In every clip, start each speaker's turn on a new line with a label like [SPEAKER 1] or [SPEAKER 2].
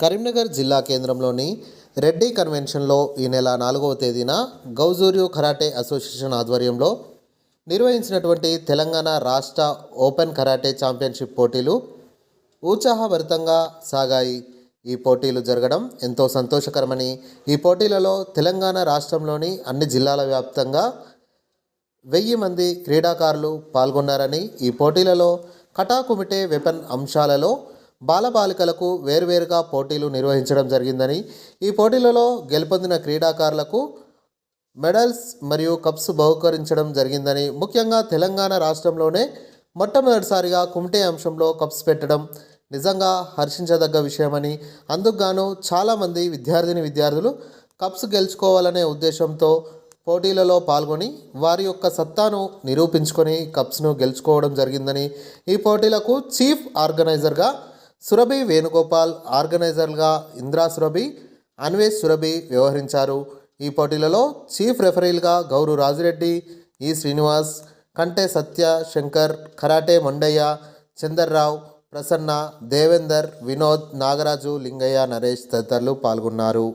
[SPEAKER 1] కరీంనగర్ జిల్లా కేంద్రంలోని రెడ్డి కన్వెన్షన్లో ఈ నెల నాలుగవ తేదీన గౌజూరియో కరాటే అసోసియేషన్ ఆధ్వర్యంలో నిర్వహించినటువంటి తెలంగాణ రాష్ట్ర ఓపెన్ కరాటే ఛాంపియన్షిప్ పోటీలు ఉత్సాహభరితంగా సాగాయి. ఈ పోటీలు జరగడం ఎంతో సంతోషకరమని ఈ పోటీలలో తెలంగాణ రాష్ట్రంలోని అన్ని జిల్లాల వ్యాప్తంగా వెయ్యి మంది క్రీడాకారులు పాల్గొన్నారని ఈ పోటీలలో కటాకుమిటే వెపన్ అంశాలలో బాలబాలికలకు వేర్వేరుగా పోటీలు నిర్వహించడం జరిగిందని ఈ పోటీలలో గెలుపొందిన క్రీడాకారులకు మెడల్స్ మరియు కప్స్ బహుకరించడం జరిగిందని ముఖ్యంగా తెలంగాణ రాష్ట్రంలోనే మొట్టమొదటిసారిగా కుమిటే అంశంలో కప్స్ పెట్టడం నిజంగా హర్షించదగ్గ విషయమని అందుకుగాను చాలామంది విద్యార్థిని విద్యార్థులు కప్స్ గెలుచుకోవాలనే ఉద్దేశంతో పోటీలలో పాల్గొని వారి యొక్క సత్తాను నిరూపించుకొని కప్స్ను గెలుచుకోవడం జరిగిందని ఈ పోటీలకు చీఫ్ ఆర్గనైజర్గా సురభి వేణుగోపాల్ ఆర్గనైజర్గా ఇంద్రా సురభి అన్వేష్ సురభి వ్యవహరించారు. ఈ పోటీలలో చీఫ్ రెఫరీలుగా గౌరు రాజిరెడ్డి ఈ శ్రీనివాస్ కంటే సత్య శంకర్ కరాటే మండయ్య చందర్రావు ప్రసన్న దేవేందర్ వినోద్ నాగరాజు లింగయ్య నరేష్ తదితరులు పాల్గొన్నారు.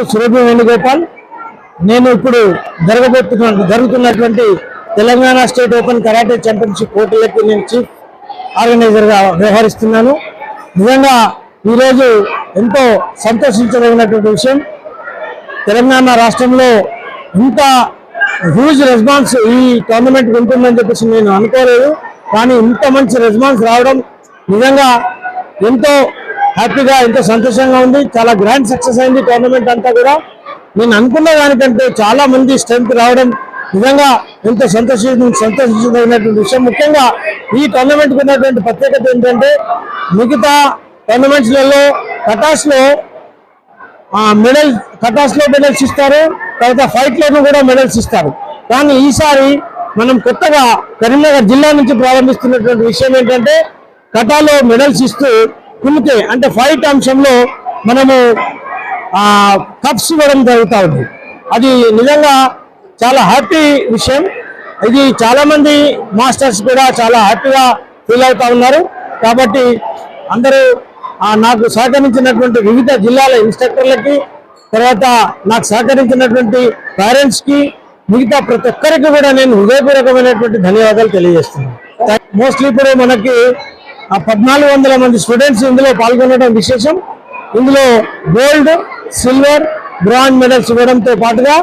[SPEAKER 2] పేరు సురభి వేణుగోపాల్. నేను ఇప్పుడు జరగబోతున్న జరుగుతున్నటువంటి Telangana state open karate championship పోటీలకి నేను చీఫ్ ఆర్గనైజర్గా వ్యవహరిస్తున్నాను. నిజంగా ఈరోజు ఎంతో సంతోషించదగినటువంటి విషయం తెలంగాణ రాష్ట్రంలో ఇంత హ్యూజ్ రెస్పాన్స్ ఈ టోర్నమెంట్ ఉంటుందని చెప్పేసి నేను అనుకోలేదు. కానీ ఇంత మంచి రెస్పాన్స్ రావడం నిజంగా ఎంతో హ్యాపీగా ఎంతో సంతోషంగా ఉంది. చాలా గ్రాండ్ సక్సెస్ అయింది టోర్నమెంట్ అంతా కూడా. నేను అనుకున్న దానికంటే చాలా మంది స్ట్రెంత్ రావడం నిజంగా ఎంతో సంతోషి సంతోషించదగినటువంటి విషయం. ముఖ్యంగా ఈ టోర్నమెంట్కి ఉన్నటువంటి ప్రత్యేకత ఏంటంటే మిగతా టోర్నమెంట్స్లలో కటాస్లో ఆ మెడల్ కటాస్లో మెడల్స్ ఇస్తారు. తర్వాత ఫైట్లోనూ కూడా మెడల్స్ ఇస్తారు. కానీ ఈసారి మనం కొత్తగా కరీంనగర్ జిల్లా నుంచి ప్రారంభిస్తున్నటువంటి విషయం ఏంటంటే కటాలో మెడల్స్ ఇస్తూ కుమితే అంటే ఫైట్ అంశంలో మనము కప్స్ ఇవ్వడం జరుగుతూ ఉంది. అది నిజంగా చాలా హ్యాపీ విషయం. ఇది చాలామంది మాస్టర్స్ కూడా చాలా హ్యాపీగా ఫీల్ అవుతా ఉన్నారు. కాబట్టి అందరూ నాకు సహకరించినటువంటి వివిధ జిల్లాల ఇన్స్ట్రక్టర్లకి తర్వాత నాకు సహకరించినటువంటి పేరెంట్స్కి మిగతా ప్రతి ఒక్కరికి కూడా నేను హృదయపూర్వకమైనటువంటి ధన్యవాదాలు తెలియజేస్తున్నాను. మోస్ట్లీ ఇప్పుడు మనకి ఆ పద్నాలుగు వందల మంది స్టూడెంట్స్ ఇందులో పాల్గొనడం విశేషం. ఇందులో గోల్డ్ సిల్వర్ బ్రాంజ్ మెడల్స్ ఇవ్వడంతో పాటుగా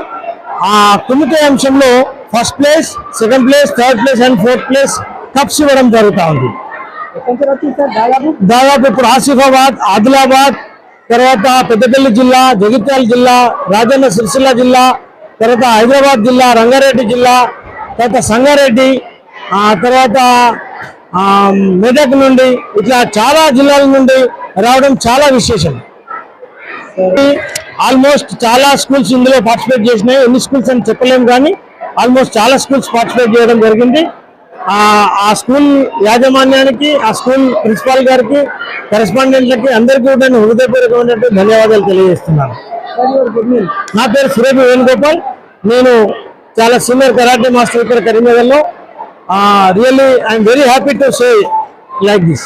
[SPEAKER 2] ఆ కుమితే అంశంలో first place second place third place and fourth place cups ఇవ్వడం జరుగుతూ ఉంది. దాదాపు ఇప్పుడు ఆసిఫాబాద్ ఆదిలాబాద్ తర్వాత పెద్దపల్లి జిల్లా జగిత్యాల జిల్లా రాజన్న సిరిసిల్ల జిల్లా తర్వాత హైదరాబాద్ జిల్లా రంగారెడ్డి జిల్లా తర్వాత సంగారెడ్డి ఆ తర్వాత మెదక్ నుండి ఇట్లా చాలా జిల్లాల నుండి రావడం చాలా విశేషం. ఆల్మోస్ట్ చాలా స్కూల్స్ ఇందులో పార్టిసిపేట్ చేసినాయి. ఎన్ని స్కూల్స్ అని చెప్పలేము కానీ ఆల్మోస్ట్ చాలా స్కూల్స్ పార్టిసిపేట్ చేయడం జరిగింది. ఆ స్కూల్ యాజమాన్యానికి ఆ స్కూల్ ప్రిన్సిపాల్ గారికి కరెస్పాండెంట్లకి అందరికీ కూడా నేను హృదయపూర్వకమైనట్టు ధన్యవాదాలు తెలియజేస్తున్నాను. నా పేరు సురేష్ వేణుగోపాల్. నేను చాలా సీనియర్ కరాటే మాస్టర్ ఇక్కడ కరీంనగర్లో. Ah, really, I'm very happy to say like this.